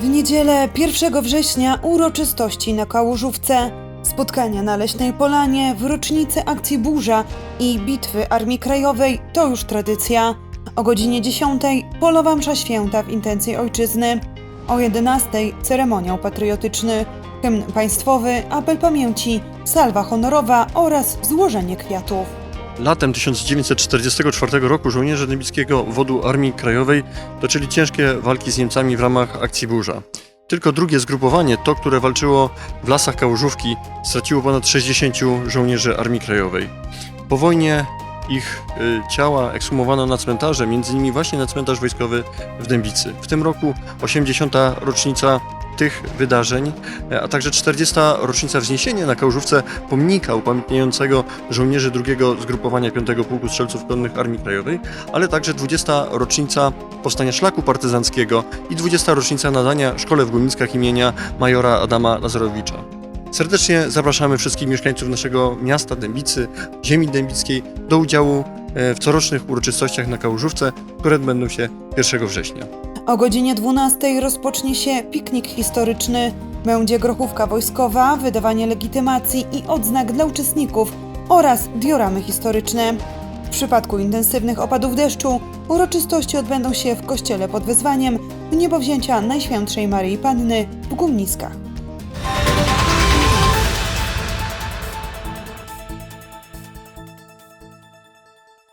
W niedzielę 1 września uroczystości na Kałużówce. Spotkania na Leśnej Polanie w rocznicę akcji Burza i Bitwy Armii Krajowej to już tradycja. O godzinie 10 polowa msza święta w intencji ojczyzny. O 11 ceremoniał patriotyczny, hymn państwowy, apel pamięci, salwa honorowa oraz złożenie kwiatów. Latem 1944 roku żołnierze Dębickiego Wodu Armii Krajowej toczyli ciężkie walki z Niemcami w ramach akcji Burza. Tylko drugie zgrupowanie, to które walczyło w lasach Kałużówki, straciło ponad 60 żołnierzy Armii Krajowej. Po wojnie ich y, ciała ekshumowano na cmentarze, między innymi właśnie na cmentarz wojskowy w Dębicy. W tym roku 80. rocznica tych wydarzeń, e, a także 40. rocznica wzniesienia na Kałużówce pomnika upamiętniającego żołnierzy drugiego zgrupowania 5 Pułku Strzelców Konnych Armii Krajowej, ale także 20. rocznica powstania szlaku partyzanckiego i 20. rocznica nadania szkole w Głumickach imienia majora Adama Lazarowicza. Serdecznie zapraszamy wszystkich mieszkańców naszego miasta Dębicy, ziemi dębickiej do udziału e, w corocznych uroczystościach na Kałużówce, które odbędą się 1 września. O godzinie 12 rozpocznie się piknik historyczny. Będzie grochówka wojskowa, wydawanie legitymacji i odznak dla uczestników oraz dioramy historyczne. W przypadku intensywnych opadów deszczu uroczystości odbędą się w kościele pod wezwaniem niebowzięcia Najświętszej Maryi Panny w Gumniskach.